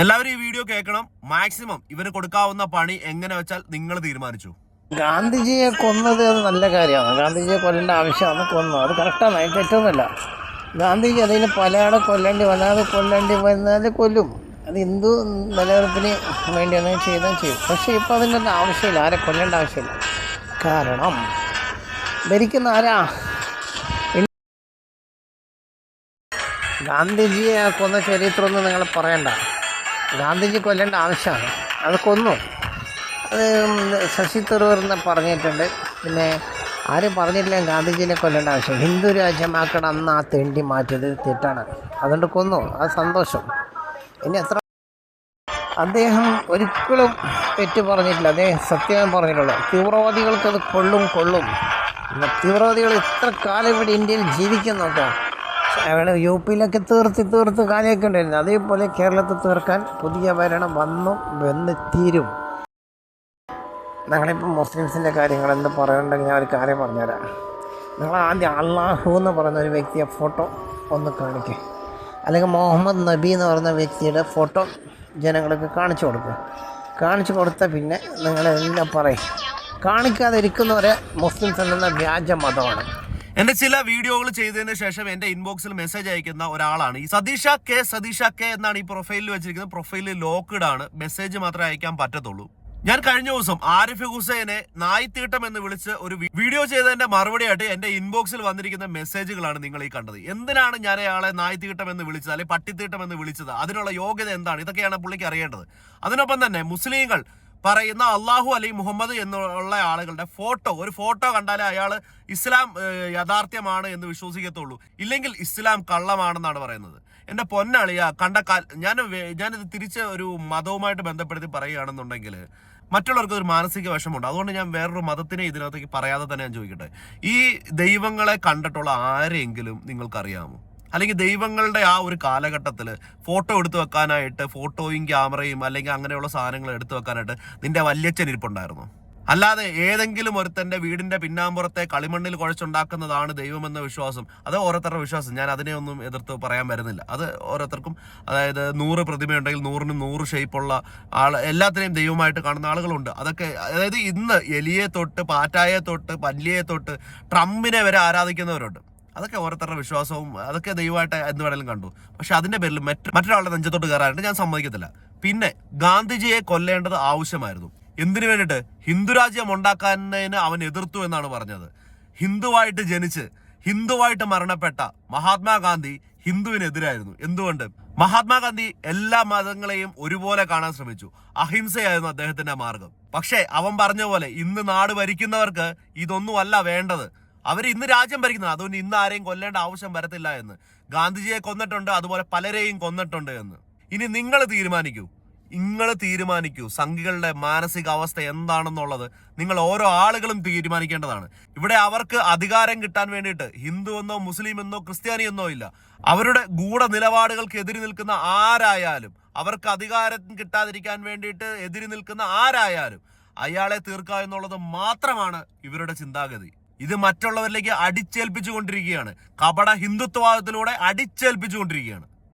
എല്ലാവരും ഈ വീഡിയോ കേൾക്കണം. മാക്സിമം ഇവന് കൊടുക്കാവുന്ന പണി എങ്ങനെ വെച്ചാൽ നിങ്ങൾ തീരുമാനിച്ചു. ഗാന്ധിജിയെ കൊന്നത് അത് നല്ല കാര്യമാണ്. ഗാന്ധിജിയെ കൊല്ലേണ്ട ആവശ്യമാണ് കൊന്നു. അത് കറക്റ്റാണ് അതിന് തെറ്റൊന്നുമില്ല. ഗാന്ധിജി അതിന് പലയാളെ കൊല്ലേണ്ടി അത് കൊല്ലേണ്ടി വന്നാൽ കൊല്ലും. അത് ഹിന്ദു നിലനിൽപ്പിന് അങ്ങനെ ചെയ്താൽ ചെയ്യും. പക്ഷേ ഇപ്പോൾ അതിന്റെ ഒന്നും ആവശ്യമില്ല. ആരെ കൊല്ലേണ്ട ആവശ്യമില്ല. കാരണം ഭരിക്കുന്ന ആരാ? ഗാന്ധിജിയെ കൊന്ന ചരിത്രമൊന്നും നിങ്ങൾ പറയണ്ട. ഗാന്ധിജി കൊല്ലേണ്ട ആവശ്യമാണ്. അത് കൊന്നു. അത് ശശി തരൂർ എന്ന് പറഞ്ഞിട്ടുണ്ട്. പിന്നെ ആരും പറഞ്ഞിട്ടില്ല ഗാന്ധിജിനെ കൊല്ലേണ്ട ആവശ്യം. ഹിന്ദു രാജ്യമാക്കണം അന്ന് ആ തെണ്ടി മാറ്റിയത് തെറ്റാണ്. അതുകൊണ്ട് കൊന്നു. അത് സന്തോഷം. ഇനി എത്ര അദ്ദേഹം ഒരിക്കലും തെറ്റ് പറഞ്ഞിട്ടില്ല. അദ്ദേഹം സത്യം പറഞ്ഞിട്ടുള്ളൂ. തീവ്രവാദികൾക്കത് കൊള്ളും കൊള്ളും. തീവ്രവാദികൾ ഇത്ര കാലം ഇവിടെ ഇന്ത്യയിൽ ജീവിക്കാൻ അവിടെ യു പിയിലൊക്കെ തീർത്ത് തീർത്ത് കാലിയൊക്കെ ഉണ്ടായിരുന്നു. അതേപോലെ കേരളത്തിൽ തീർക്കാൻ പുതിയ ഭരണം വന്നു വന്ന് തീരും. ഞങ്ങളിപ്പോൾ മുസ്ലിംസിന്റെ കാര്യങ്ങൾ എന്ത് പറയുന്നുണ്ടെങ്കിൽ ഞാൻ ഒരു കാര്യം പറഞ്ഞുതരാം. നിങ്ങൾ ആദ്യം അള്ളാഹു എന്ന് പറയുന്ന ഒരു വ്യക്തിയെ ഫോട്ടോ ഒന്ന് കാണിക്കുക അല്ലെങ്കിൽ മുഹമ്മദ് നബി എന്ന് പറയുന്ന വ്യക്തിയുടെ ഫോട്ടോ ജനങ്ങൾക്ക് കാണിച്ചു കൊടുക്കുക കാണിച്ചു കൊടുത്ത പിന്നെ നിങ്ങളെല്ലാം പറയും. കാണിക്കാതിരിക്കുന്നവരെ മുസ്ലിംസ് എന്ന വ്യാജ മതമാണ്. എന്റെ ചില വീഡിയോകൾ ചെയ്തതിന് ശേഷം എന്റെ ഇൻബോക്സിൽ മെസ്സേജ് അയക്കുന്ന ഒരാളാണ്. ഈ സതീഷ കെ സതീഷ കെ എന്നാണ് ഈ പ്രൊഫൈലിൽ വെച്ചിരിക്കുന്നത്. പ്രൊഫൈലിൽ ലോക്ക്ഡ് ആണ്. മെസ്സേജ് മാത്രമേ അയക്കാൻ പറ്റത്തുള്ളൂ. ഞാൻ കഴിഞ്ഞ ദിവസം ആരിഫ് ഹുസൈനെ നായ്ത്തീട്ടം എന്ന് വിളിച്ച് ഒരു വീഡിയോ ചെയ്തതിന്റെ മറുപടി ആയിട്ട് എന്റെ ഇൻബോക്സിൽ വന്നിരിക്കുന്ന മെസ്സേജുകളാണ് നിങ്ങൾ ഈ കണ്ടത്. എന്തിനാണ് ഞാൻ അയാളെ നായ്ത്തീട്ടം എന്ന് വിളിച്ചത്? അല്ലെങ്കിൽ പട്ടിത്തീട്ടം എന്ന് വിളിച്ചത്? അതിനുള്ള യോഗ്യത എന്താണ്? ഇതൊക്കെയാണ് പുള്ളിക്ക് അറിയേണ്ടത്. അതിനൊപ്പം തന്നെ മുസ്ലിങ്ങൾ പറയുന്ന അള്ളാഹു അലി മുഹമ്മദ് എന്നുള്ള ആളുകളുടെ ഫോട്ടോ ഒരു ഫോട്ടോ കണ്ടാലേ അയാൾ ഇസ്ലാം യഥാർത്ഥ്യമാണ് എന്ന് വിശ്വസിക്കത്തുള്ളൂ. ഇല്ലെങ്കിൽ ഇസ്ലാം കള്ളമാണെന്നാണ് പറയുന്നത്. എന്റെ പൊന്നളിയ കണ്ട കാൽ ഞാൻ ഞാനിത് തിരിച്ച് ഒരു മതവുമായിട്ട് ബന്ധപ്പെടുത്തി പറയുകയാണെന്നുണ്ടെങ്കിൽ മറ്റുള്ളവർക്ക് ഒരു മാനസിക വിഷമമുണ്ട്. അതുകൊണ്ട് ഞാൻ വേറൊരു മതത്തിനെ ഇതിനകത്തേക്ക് പറയാതെ തന്നെ ഞാൻ ചോദിക്കട്ടെ. ഈ ദൈവങ്ങളെ കണ്ടിട്ടുള്ള ആരെങ്കിലും നിങ്ങൾക്കറിയാമോ? അല്ലെങ്കിൽ ദൈവങ്ങളുടെ ആ ഒരു കാലഘട്ടത്തിൽ ഫോട്ടോ എടുത്തു വെക്കാനായിട്ട് ഫോട്ടോയും ക്യാമറയും അല്ലെങ്കിൽ അങ്ങനെയുള്ള സാധനങ്ങൾ എടുത്തു വെക്കാനായിട്ട് നിന്റെ വല്യച്ഛൻ ഇരിപ്പുണ്ടായിരുന്നു. അല്ലാതെ ഏതെങ്കിലും ഒരുത്തന്റെ വീടിന്റെ പിന്നാമ്പുറത്തെ കളിമണ്ണിൽ കുഴച്ചുണ്ടാക്കുന്നതാണ് ദൈവമെന്ന വിശ്വാസം. അത് ഓരോരുത്തരുടെ വിശ്വാസം. ഞാൻ അതിനെ ഒന്നും എതിർത്ത് പറയാൻ വരുന്നില്ല. അത് ഓരോരുത്തർക്കും അതായത് നൂറ് പ്രതിമയുണ്ടെങ്കിൽ നൂറിന് നൂറ് ഷേപ്പുള്ള ആൾ എല്ലാത്തിനെയും ദൈവമായിട്ട് കാണുന്ന ആളുകളുണ്ട്. അതൊക്കെ അതായത് ഇന്ന് എലിയെ തൊട്ട് പാറ്റായെ തൊട്ട് പല്ലിയെ തൊട്ട് ട്രംപിനെ വരെ ആരാധിക്കുന്നവരുണ്ട്. അതൊക്കെ ഓരോരുത്തരുടെ വിശ്വാസവും അതൊക്കെ ദൈവമായിട്ട് എന്ത് വേണേലും കണ്ടു. പക്ഷെ അതിന്റെ പേരിൽ മറ്റ് മറ്റൊരാളുടെ നെഞ്ചത്തോട്ട് കയറാനായിട്ട് ഞാൻ സമ്മതിക്കത്തില്ല. പിന്നെ ഗാന്ധിജിയെ കൊല്ലേണ്ടത് ആവശ്യമായിരുന്നു. എന്തിനു വേണ്ടിയിട്ട്? ഹിന്ദുരാജ്യം ഉണ്ടാക്കുന്നതിന് അവൻ എതിർത്തു എന്നാണ് പറഞ്ഞത്. ഹിന്ദുവായിട്ട് ജനിച്ച് ഹിന്ദുവായിട്ട് മരണപ്പെട്ട മഹാത്മാഗാന്ധി ഹിന്ദുവിനെതിരായിരുന്നു. എന്തുകൊണ്ട്? മഹാത്മാഗാന്ധി എല്ലാ മതങ്ങളെയും ഒരുപോലെ കാണാൻ ശ്രമിച്ചു. അഹിംസയായിരുന്നു അദ്ദേഹത്തിന്റെ മാർഗം. പക്ഷേ അവൻ പറഞ്ഞ പോലെ ഇന്ന് നാട് ഭരിക്കുന്നവർക്ക് ഇതൊന്നുമല്ല വേണ്ടത്. അവർ ഇന്ന് രാജ്യം ഭരിക്കുന്നത് അതുകൊണ്ട് ഇന്ന് ആരെയും കൊല്ലേണ്ട ആവശ്യം വരത്തില്ല എന്ന്. ഗാന്ധിജിയെ കൊന്നിട്ടുണ്ട് അതുപോലെ പലരെയും കൊന്നിട്ടുണ്ട് എന്ന്. ഇനി നിങ്ങൾ തീരുമാനിക്കൂ. നിങ്ങൾ തീരുമാനിക്കൂ. സംഘികളുടെ മാനസികാവസ്ഥ എന്താണെന്നുള്ളത് നിങ്ങൾ ഓരോ ആളുകളും തീരുമാനിക്കേണ്ടതാണ്. ഇവിടെ അവർക്ക് അധികാരം കിട്ടാൻ വേണ്ടിയിട്ട് ഹിന്ദു എന്നോ മുസ്ലിം എന്നോ ക്രിസ്ത്യാനി എന്നോ ഇല്ല. അവരുടെ ഗൂഢ നിലപാടുകൾക്ക് എതിരി നിൽക്കുന്ന ആരായാലും അവർക്ക് അധികാരം കിട്ടാതിരിക്കാൻ വേണ്ടിയിട്ട് എതിരി നിൽക്കുന്ന ആരായാലും അയാളെ തീർക്കുക എന്നുള്ളത് മാത്രമാണ് ഇവരുടെ ചിന്താഗതി. ഇത് മറ്റുള്ളവരിലേക്ക് അടിച്ചേൽപ്പിച്ചു കൊണ്ടിരിക്കുകയാണ് കപട ഹിന്ദുത്വവാദത്തിലൂടെ അടിച്ചേൽപ്പിച്ചു കൊണ്ടിരിക്കുകയാണ്